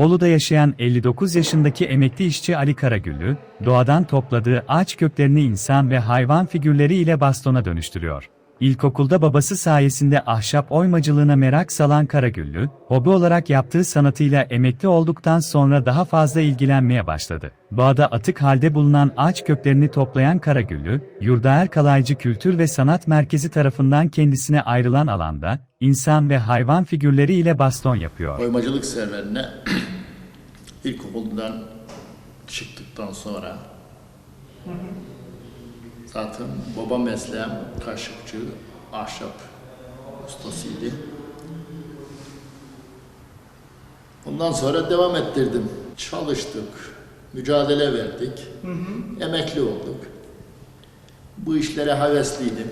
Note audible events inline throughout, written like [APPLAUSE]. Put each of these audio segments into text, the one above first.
Bolu'da yaşayan 59 yaşındaki emekli işçi Ali Karagüllü, doğadan topladığı ağaç köklerini insan ve hayvan figürleri ile bastona dönüştürüyor. İlkokulda babası sayesinde ahşap oymacılığına merak salan Karagüllü, hobi olarak yaptığı sanatıyla emekli olduktan sonra daha fazla ilgilenmeye başladı. Doğada atık halde bulunan ağaç köklerini toplayan Karagüllü, Yurdaer Kalaycı Kültür ve Sanat Merkezi tarafından kendisine ayrılan alanda, insan ve hayvan figürleri ile baston yapıyor. Oymacılık serverine [CLEARS THROAT] ilkokuldan çıktıktan sonra zaten baba mesleğim kaşıkçı, ahşap ustasıydı. Ondan sonra devam ettirdim. Çalıştık, mücadele verdik, emekli olduk. Bu işlere hevesliydim.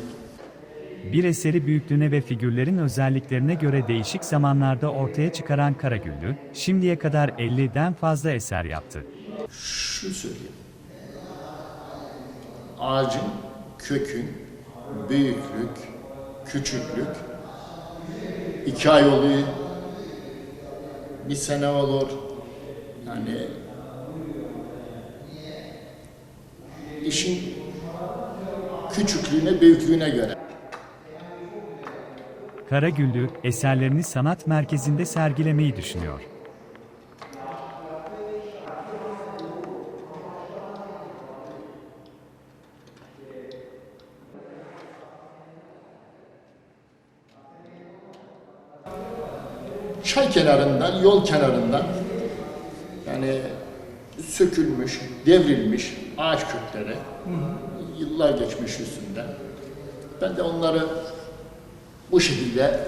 Bir eseri büyüklüğüne ve figürlerin özelliklerine göre değişik zamanlarda ortaya çıkaran Karagüllü, şimdiye kadar 50'den fazla eser yaptı. Şunu söyleyeyim. Ağacın, kökün, büyüklük, küçüklük, iki ay oluyor, bir sene olur. Yani işin küçüklüğüne, büyüklüğüne göre. Karagüllü, eserlerini sanat merkezinde sergilemeyi düşünüyor. Çay kenarından, yol kenarından yani sökülmüş, devrilmiş ağaç kökleri yıllar geçmiş üstünden. Ben de onları bu şekilde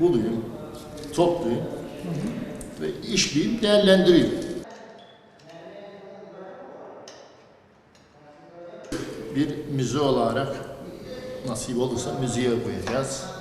bulayım, toplayayım ve işleyeyim, değerlendireyim. Bir müze olarak nasip olursa müzeye koyacağız.